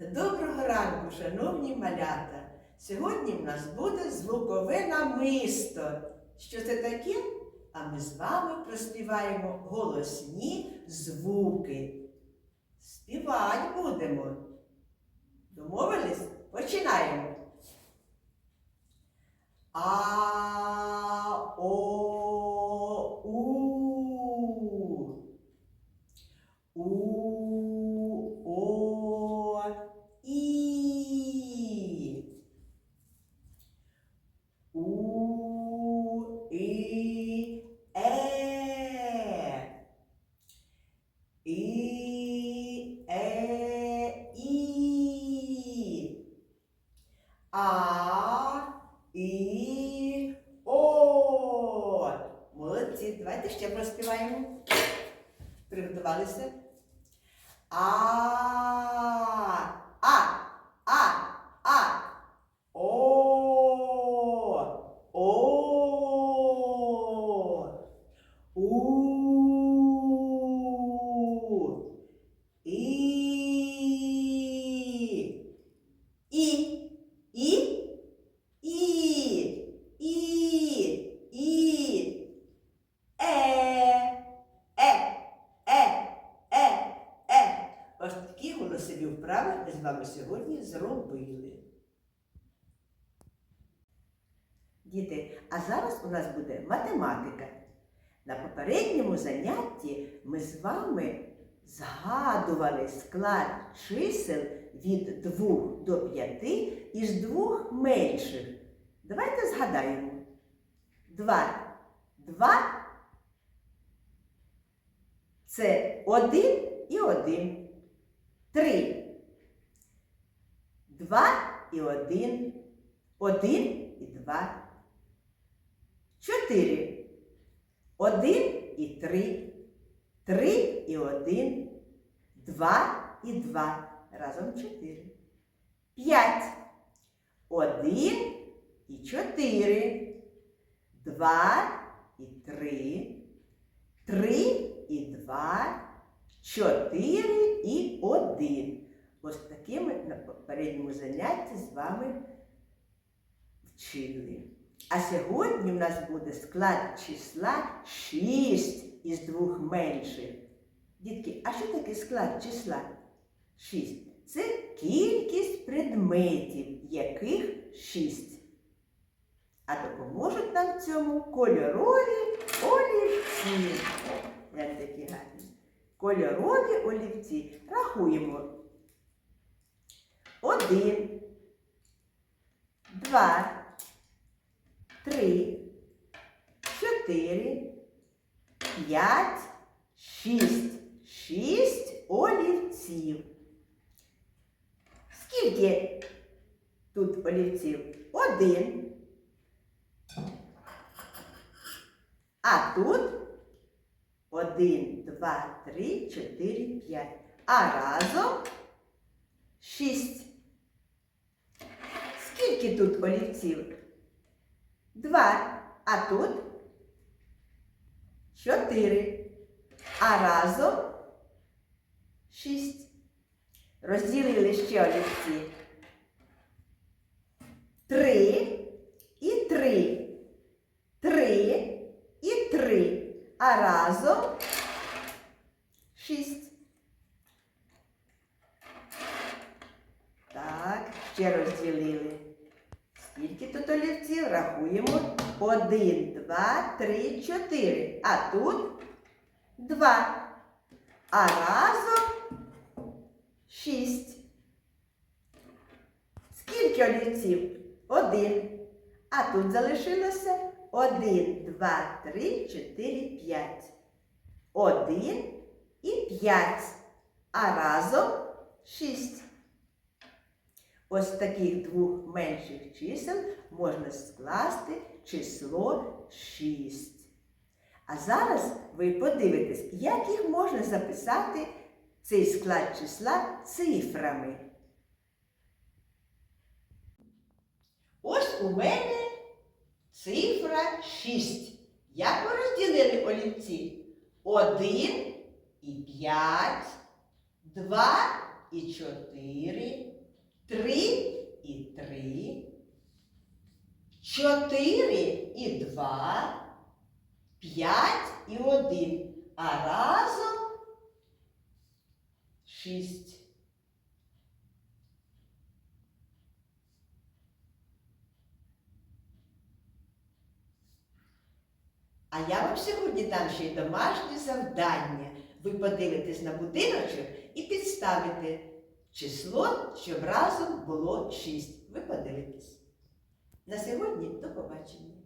Доброго ранку, шановні малята! Сьогодні в нас буде звукове намисто. Що це таке? А ми з вами проспіваємо голосні звуки. Співати будемо. Домовились? Починаємо. І, О. Молодці. Давайте ще проспіваємо. Приготувалися? А, а, а, а. О, о. У. І. І. І. І. І. І. Е. Е. Е. Е. Е. Ось такі голосові вправи ми з вами сьогодні зробили. Діти, а зараз у нас буде математика. На попередньому занятті ми з вами згадували склад чисел від 2 до 5 із двох менших. Давайте згадаємо. 2. 2 це 1 і 1. 3. 2 і 1. 1 і 2. 4. 1 і 3. 3 і 1. 2 і 2. Разом 4. 5. 1 і 4. 2 і 3. 3 і 2. 4 і 1. Ось такі ми на попередньому занятті з вами вчили. А сьогодні в нас буде склад числа 6 із двох менших. Дітки, а що таке склад числа 6? Це кількість предметів, яких 6. А допоможуть нам в цьому кольорові олівці. Як такі гарні. Кольорові олівці. Рахуємо. Один, два, три, чотири, п'ять, шість. Шість олівців. Скільки тут олівців? Один. А тут один, два, три, чотири, п'ять. А разом шість. Скільки тут олівців? Два. А тут чотири. А разом шість. Розділили ще олівці. Три і три. Три і три. А разом шість. Так, ще розділили. Скільки тут олівців? Рахуємо. Один, два, три, чотири. А тут два. А разом шість. Скільки олівців? Один. А тут залишилося один, два, три, чотири, п'ять. Один і п'ять. А разом шість. Ось таких двох менших чисел можна скласти число 6. А зараз ви подивитесь, як їх можна записати цей склад числа цифрами. Ось у мене цифра 6. Як ви розділили олівці? Один і п'ять, два і чотири, три і три, чотири і два, п'ять і один, а разом шість. А я вам сьогодні дам ще й домашнє завдання. Ви подивитесь на будиночок і підставите число, щоб разом було шість. Ви подивитесь. На сьогодні до побачення.